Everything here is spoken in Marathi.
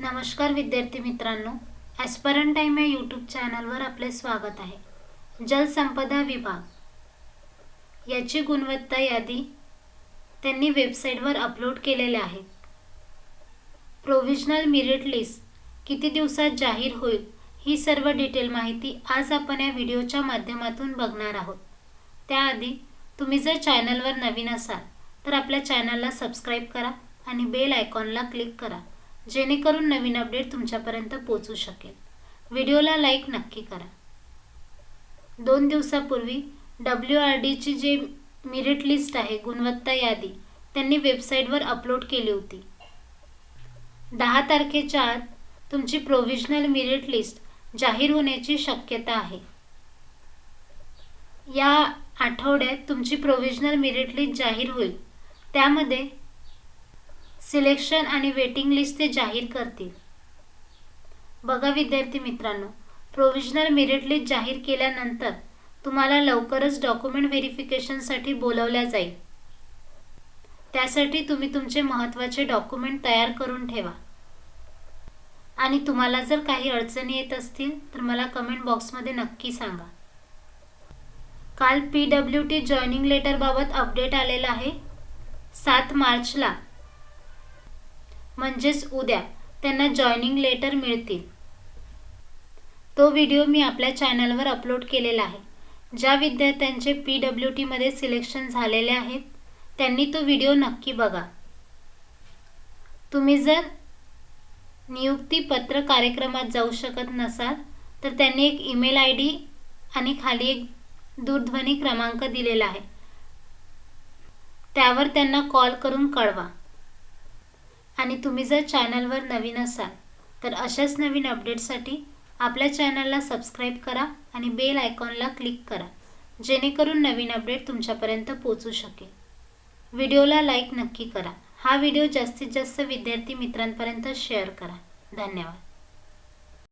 नमस्कार विद्यार्थी मित्रांनो ॲस्परंट टाईम या यूट्यूब चॅनलवर आपले स्वागत आहे. जलसंपदा विभाग. याची गुणवत्ता यादी त्यांनी वेबसाईटवर अपलोड केलेल्या आहे. प्रोव्हिजनल मिरिट लिस्ट किती दिवसात जाहीर होईल ही सर्व डिटेल माहिती आज आपण या व्हिडिओच्या माध्यमातून बघणार आहोत. त्याआधी तुम्ही जर चॅनलवर नवीन असाल तर आपल्या चॅनलला सबस्क्राईब करा आणि बेल आयकॉनला क्लिक करा. जेणेकरून नवीन अपडेट तुमच्यापर्यंत पोचू शकेल. व्हिडिओला लाईक नक्की करा. दोन दिवसापूर्वी डब्ल्यू आर डीची जे मिरिट लिस्ट आहे गुणवत्ता यादी त्यांनी वेबसाईटवर अपलोड केली होती. दहा तारखेच्या आत तुमची प्रोव्हिजनल मिरिट लिस्ट जाहीर होण्याची शक्यता आहे. या आठवड्यात तुमची प्रोव्हिजनल मिरिट लिस्ट जाहीर होईल. त्यामध्ये सिलेक्शन आणि वेटिंग लिस्ट ते जाहीर करतील. बघा विद्यार्थी मित्रांनो प्रोव्हिजनल मेरिट लिस्ट जाहीर केल्यानंतर तुम्हाला लवकरच डॉक्युमेंट व्हेरिफिकेशनसाठी बोलवल्या जाईल. त्यासाठी तुम्ही तुमचे महत्त्वाचे डॉक्युमेंट तयार करून ठेवा. आणि तुम्हाला जर काही अडचणी येत असतील तर मला कमेंट बॉक्समध्ये नक्की सांगा. काल पी डब्ल्यू टी जॉईनिंग लेटरबाबत अपडेट आलेला आहे. सात मार्चला म्हणजेच उद्या त्यांना जॉईनिंग लेटर मिळतील. तो व्हिडिओ मी आपल्या चॅनलवर अपलोड केलेला आहे. ज्या विद्यार्थ्यांचे पी डब्ल्यू टीमध्ये सिलेक्शन झालेले आहेत त्यांनी तो व्हिडिओ नक्की बघा. तुम्ही जर नियुक्तीपत्र कार्यक्रमात जाऊ शकत नसाल तर त्यांनी एक ईमेल आय डी आणि खाली एक दूरध्वनी क्रमांक दिलेला आहे. त्यावर त्यांना कॉल करून कळवा. आणि तुम्ही जर चॅनलवर नवीन असाल तर अशाच नवीन अपडेटसाठी आपल्या चॅनलला सबस्क्राईब करा आणि बेल आयकॉनला क्लिक करा जेणेकरून नवीन अपडेट तुमच्यापर्यंत पोचू शकेल. व्हिडिओला लाईक नक्की करा. हा व्हिडिओ जास्तीत जास्त विद्यार्थी मित्रांपर्यंत शेअर करा. धन्यवाद.